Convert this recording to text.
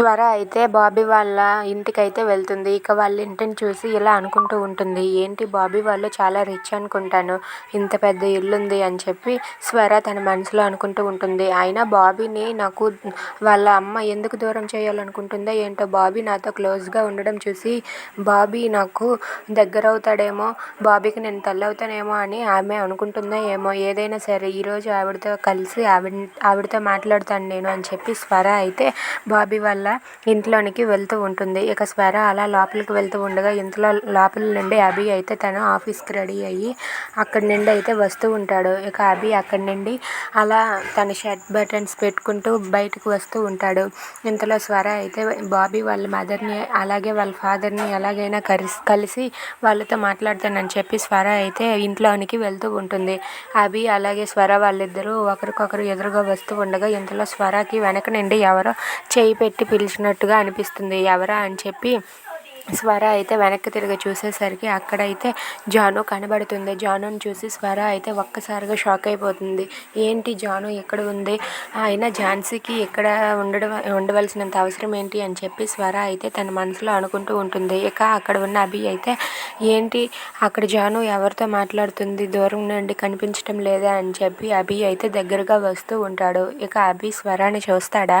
స్వర అయితే బాబీ వాళ్ళ ఇంటికైతే వెళ్తుంది. ఇక వాళ్ళ ఇంటిని చూసి ఇలా అనుకుంటూ ఉంటుంది. ఏంటి బాబీ వాళ్ళు చాలా రిచ్ అనుకుంటాను. ఇంత పెద్ద ఇల్లు ఉంది అని చెప్పి స్వర తన మనసులో అనుకుంటూ ఉంటుంది. అయినా బాబీని నాకు వాళ్ళ అమ్మ ఎందుకు దూరం చేయాలనుకుంటుందో ఏంటో బాబీ నాతో క్లోజ్గా ఉండడం చూసి బాబీ నాకు దగ్గర అవుతాడేమో బాబీకి నేను తల్లవుతానేమో అని ఆమె అనుకుంటుందో ఏమో ఏదైనా సరే ఈరోజు ఆవిడతో కలిసి ఆవిడ ఆవిడతో మాట్లాడుతాను నేను అని చెప్పి స్వర అయితే బాబీ వాళ్ళ ఇంట్లోనికి వెళ్తూ ఉంటుంది. ఇక స్వర అలా లోపలికి వెళ్తూ ఉండగా ఇంతలో లోపల నుండి అభి అయితే తను ఆఫీస్కి రెడీ అయ్యి అక్కడి నుండి అయితే వస్తూ ఉంటాడు. ఇక అభి అక్కడి నుండి అలా తన షర్ట్ బటన్స్ పెట్టుకుంటూ బయటకు వస్తూ ఉంటాడు. ఇంతలో స్వర అయితే బాబీ వాళ్ళ మదర్ని అలాగే వాళ్ళ ఫాదర్ని ఎలాగైనా కలిసి కలిసి వాళ్ళతో మాట్లాడతానని చెప్పి స్వర అయితే ఇంట్లోనికి వెళ్తూ ఉంటుంది. అభి అలాగే స్వర వాళ్ళిద్దరూ ఒకరికొకరు ఎదురుగా వస్తూ ఉండగా ఇంతలో స్వరకి వెనక నుండి ఎవరో చేయి పెట్టి పిలిచినట్టుగా అనిపిస్తుంది. ఎవరా అని చెప్పి స్వర అయితే వెనక్కి తిరిగి చూసేసరికి అక్కడైతే జాను కనబడుతుంది. జానుని చూసి స్వర అయితే ఒక్కసారిగా షాక్ అయిపోతుంది. ఏంటి జాను ఎక్కడ ఉంది? అయినా ఝాన్సీకి ఇక్కడ ఉండడం ఉండవలసినంత అవసరం ఏంటి అని చెప్పి స్వర అయితే తన మనసులో అనుకుంటూ ఉంటుంది. ఇక అక్కడ ఉన్న అభి అయితే ఏంటి? అక్కడ జాను ఎవరితో మాట్లాడుతుంది? దూరం నుండి కనిపించడం లేదా అని చెప్పి అభి అయితే దగ్గరగా వస్తూ ఉంటాడు. ఇక అభి స్వరాన్ని చూస్తాడా?